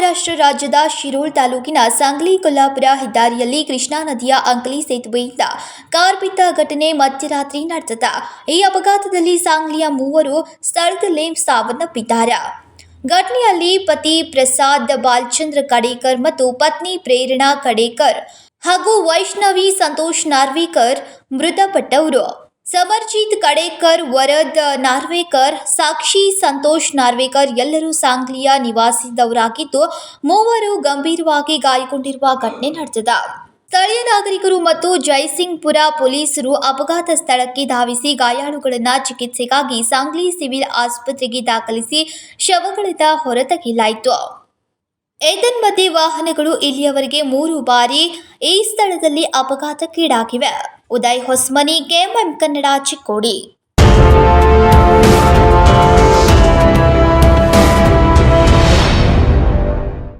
ಮಹಾರಾಷ್ಟ್ರ ರಾಜ್ಯದ ಶಿರೋಳ್ ತಾಲೂಕಿನ ಸಾಂಗ್ಲಿ ಕೊಲ್ಲಾಪುರ ಹೆದ್ದಾರಿಯಲ್ಲಿ ಕೃಷ್ಣಾ ನದಿಯ ಅಂಕಲಿ ಸೇತುವೆಯಿಂದ ಕಾರ್ ಬಿದ್ದ ಘಟನೆ ಮಧ್ಯರಾತ್ರಿ ನಡೆದ ಈ ಅಪಘಾತದಲ್ಲಿ ಸಾಂಗ್ಲಿಯ ಮೂವರು ಸ್ಥಳದಲ್ಲೇ ಸಾವನ್ನಪ್ಪಿದ್ದಾರೆ. ಘಟನೆಯಲ್ಲಿ ಪತಿ ಪ್ರಸಾದ್ ಬಾಲ್ಚಂದ್ರ ಕಡೇಕರ್ ಮತ್ತು ಪತ್ನಿ ಪ್ರೇರಣಾ ಕಡೇಕರ್ ಹಾಗೂ ವೈಷ್ಣವಿ ಸಂತೋಷ್ ನಾರ್ವೇಕರ್ ಮೃತಪಟ್ಟವರು. ಸಮರ್ಜಿತ್ ಕಡೇಕರ್ ವರದ್ ನಾರ್ವೇಕರ್, ಸಾಕ್ಷಿ ಸಂತೋಷ್ ನಾರ್ವೇಕರ್ ಎಲ್ಲರೂ ಸಾಂಗ್ಲಿಯ ನಿವಾಸಿದವರಾಗಿದ್ದು, ಮೂವರು ಗಂಭೀರವಾಗಿ ಗಾಯಗೊಂಡಿರುವ ಘಟನೆ ನಡೆದಿದೆ. ಸ್ಥಳೀಯ ನಾಗರಿಕರು ಮತ್ತು ಜೈಸಿಂಗ್ಪುರ ಪೊಲೀಸರು ಅಪಘಾತ ಸ್ಥಳಕ್ಕೆ ಧಾವಿಸಿ ಗಾಯಾಳುಗಳನ್ನು ಚಿಕಿತ್ಸೆಗಾಗಿ ಸಾಂಗ್ಲಿ ಸಿವಿಲ್ ಆಸ್ಪತ್ರೆಗೆ ದಾಖಲಿಸಿ ಶವಗಳಿಂದ ಹೊರತೆಗೆಯಲಾಯಿತು. ಏತನ್ಮಧ್ಯೆ ವಾಹನಗಳು ಇಲ್ಲಿಯವರೆಗೆ ಮೂರು ಬಾರಿ ಈ ಸ್ಥಳದಲ್ಲಿ ಅಪಘಾತಕ್ಕೀಡಾಗಿವೆ. ಉದಯ್ ಹೊಸ್ಮನಿ ಕೆಎಂಎಂ ಕನ್ನಡ ಚಿಕ್ಕೋಡಿ.